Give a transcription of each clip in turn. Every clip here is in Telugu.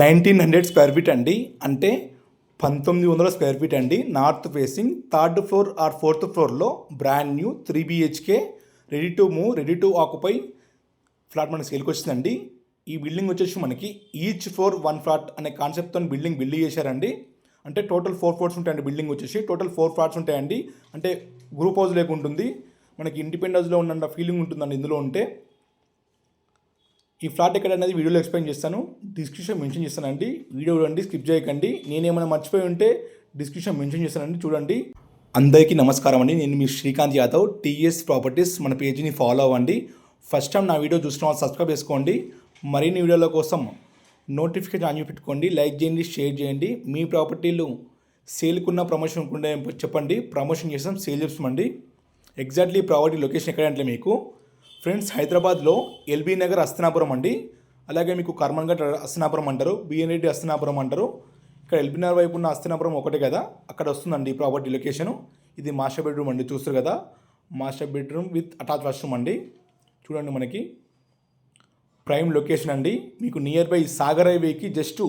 నైన్టీన్ హండ్రెడ్ స్క్వేర్ ఫీట్ అండి. అంటే పంతొమ్మిది వందల స్క్వేర్ ఫీట్ అండి. North facing third floor or fourth ఫ్లోర్లో brand new three BHK ready to move ready to occupy flat మనకి సేల్కి వచ్చిందండి. ఈ బిల్డింగ్ వచ్చేసి మనకి ఈచ్ ఫ్లోర్ వన్ ఫ్లాట్ అనే కాన్సెప్ట్తో బిల్డింగ్ బిల్డ్ చేశారండి. అంటే టోటల్ ఫోర్ ఫ్లోర్స్ ఉంటాయండి బిల్డింగ్ వచ్చేసి. టోటల్ ఫోర్ ఫ్లాట్స్ ఉంటాయండి. అంటే గ్రూప్ హౌస్ లేకుంటుంది మనకి ఇండిపెండెన్స్లో ఉన్న ఫీలింగ్ ఉంటుందండి ఇందులో ఉంటే. ఈ ఫ్లాట్ ఎక్కడ అనేది వీడియోలో ఎక్స్ప్లెయిన్ చేస్తాను. డిస్క్రిప్షన్ మెన్షన్ చేస్తానండి. వీడియో చూడండి స్కిప్ చేయకండి. నేనేమైనా మర్చిపోయి ఉంటే డిస్క్రిప్షన్ మెన్షన్ చేస్తానండి. చూడండి. అందరికీ నమస్కారం అండి. నేను మీ శ్రీకాంత్ యాదవ్ టీఎస్ ప్రాపర్టీస్ మన పేజీని ఫాలో అవ్వండి. ఫస్ట్ టైం నా వీడియో చూసిన వాళ్ళు సబ్స్క్రైబ్ చేసుకోండి. మరిన్ని వీడియోల కోసం నోటిఫికేషన్ ఆన్ పెట్టుకోండి లైక్ చేయండి షేర్ చేయండి. మీ ప్రాపర్టీలు సేల్కున్న ప్రమోషన్ ఉంటుండే చెప్పండి. ప్రమోషన్ చేస్తాం సేల్ చేస్తామండి ఎగ్జాక్ట్లీ ప్రాపర్టీ లొకేషన్ ఎక్కడంటే మీకు. ఫ్రెండ్స్ హైదరాబాద్లో ఎల్బీ నగర్ అస్తనాపురం అండి. అలాగే మీకు కర్మన్ఘట్ అస్తనాపురం అంటారు బిఎన్ రెడ్డి అస్తనాపురం అంటారు. ఇక్కడ ఎల్బీనార్ వైపు ఉన్న అస్తనాపురం ఒకటే కదా అక్కడ వస్తుందండి ఈ ప్రాపర్టీ లొకేషను ఇది మాస్టర్ బెడ్రూమ్ అండి చూస్తారు కదా. Master bedroom with attach washroom అండి. చూడండి మనకి. ప్రైమ్ లొకేషన్ అండి. మీకు నియర్ బై సాగర్ హైవేకి జస్ట్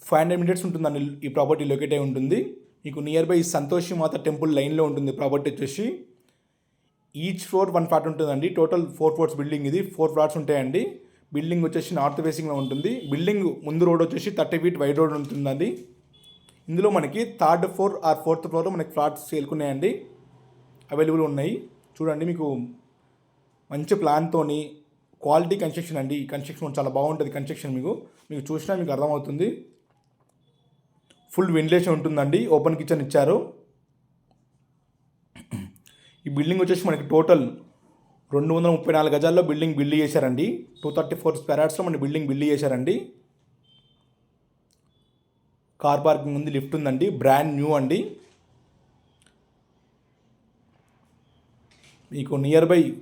ఫైవ్ హండ్రెడ్ మినిట్స్ ఉంటుందండి ఈ ప్రాపర్టీ లొకేట్ అయి ఉంటుంది. మీకు near by Santoshi Mata temple లైన్లో ఉంటుంది ప్రాపర్టీ వచ్చేసి. ఈచ్ ఫ్లోర్ వన్ ఫ్లాట్ ఉంటుందండి. టోటల్ ఫోర్ ఫ్లోర్స్ బిల్డింగ్ ఇది. ఫోర్ ఫ్లాట్స్ ఉంటాయండి. బిల్డింగ్ వచ్చేసి నార్త్ ఫేసింగ్లో ఉంటుంది. బిల్డింగ్ ముందు రోడ్ వచ్చేసి థర్టీ ఫీట్ వైడ్ రోడ్ ఉంటుందండి. ఇందులో మనకి థర్డ్ ఫ్లోర్ ఆర్ ఫోర్త్ ఫ్లోర్లో మనకి ఫ్లాట్స్ చేరుకున్నాయండి అవైలబుల్ ఉన్నాయి. చూడండి మీకు మంచి ప్లాన్తోని క్వాలిటీ కన్స్ట్రక్షన్ అండి. ఈ కన్స్ట్రక్షన్ చాలా బాగుంటుంది కన్స్ట్రక్షన్ మీకు. మీకు చూసినా మీకు అర్థమవుతుంది. ఫుల్ వెంటిలేషన్ ఉంటుందండి. ఓపెన్ కిచెన్ ఇచ్చారు. ఈ బిల్డింగ్ వచ్చేసి మనకి టోటల్ రెండు వందల ముప్పై నాలుగు గజాల్లో బిల్డింగ్ బిల్డ్ చేశారండి. టూ థర్టీ ఫోర్ స్క్వేర్స్లో మన బిల్డింగ్ బిల్డ్ చేశారండి. కార్ పార్కింగ్ ఉంది లిఫ్ట్ ఉందండి. బ్రాండ్ న్యూ అండి. మీకు నియర్ బై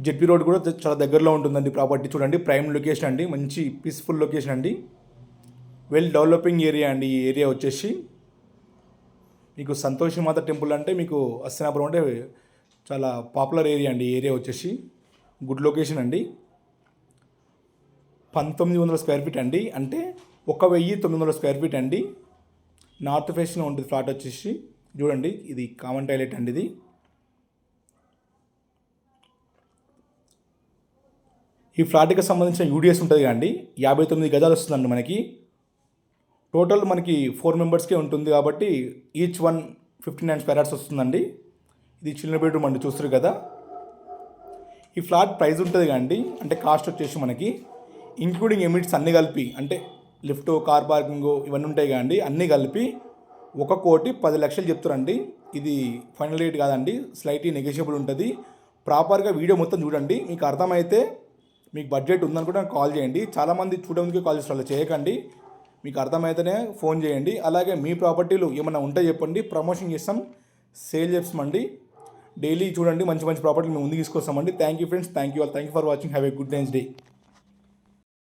జెడ్పీ రోడ్ కూడా చాలా దగ్గరలో ఉంటుందండి ప్రాపర్టీ చూడండి. ప్రైమ్ లొకేషన్ అండి. మంచి పీస్ఫుల్ లొకేషన్ అండి. వెల్ డెవలపింగ్ ఏరియా అండి ఈ ఏరియా వచ్చేసి. మీకు సంతోషమాత టెంపుల్ అంటే మీకు అస్తినాపురం అంటే చాలా పాపులర్ ఏరియా అండి ఏరియా వచ్చేసి గుడ్ లొకేషన్ అండి. పంతొమ్మిది వందల స్క్వేర్ ఫీట్ అండి అంటే ఒక వెయ్యి తొమ్మిది వందల స్క్వేర్ ఫీట్ అండి. నార్త్ ఫేస్లో ఉంటుంది ఫ్లాట్ వచ్చేసి చూడండి ఇది కామన్ టాయిలెట్ అండి ఇది. ఈ ఫ్లాట్కి సంబంధించిన యూడిఎస్ ఉంటుంది అండి యాభై తొమ్మిది గజాలు వస్తుందండి మనకి. టోటల్ మనకి ఫోర్ మెంబర్స్కే ఉంటుంది కాబట్టి each one fifty nine square yards వస్తుందండి. ఇది చిన్న బెడ్రూమ్ అండి చూస్తారు కదా. ఈ ఫ్లాట్ ప్రైస్ ఉంటుంది కదండి అంటే కాస్ట్ వచ్చేసి మనకి ఇంక్లూడింగ్ ఎమిట్స్ అన్నీ కలిపి అంటే లిఫ్ట్ కార్ పార్కింగ్ ఇవన్నీ ఉంటాయి కదండి అన్నీ కలిపి ఒక కోటి పది లక్షలు చెప్తారండి ఇది ఫైనల్ రేట్ కాదండి స్లైట్లీ నెగోషియబుల్ ఉంటుంది. ప్రాపర్గా వీడియో మొత్తం చూడండి మీకు అర్థమైతే మీకు బడ్జెట్ ఉందనుకుంటే నాకు కాల్ చేయండి. చాలామంది చూడడానికి కాల్ చేస్తారు చేయకండి. మీకు అర్థమైతేనే ఫోన్ చేయండి. అలాగే మీ ప్రాపర్టీలు ఏమైనా ఉంటే చెప్పండి ప్రమోషన్ చేస్తాం సేల్ చేస్తామండి. డైలీ చూడండి మంచి మంచి ప్రాపర్టీలు మేము ముందు తీసుకొస్తామండి. Thank you friends thank you all thank you for watching have a good nice day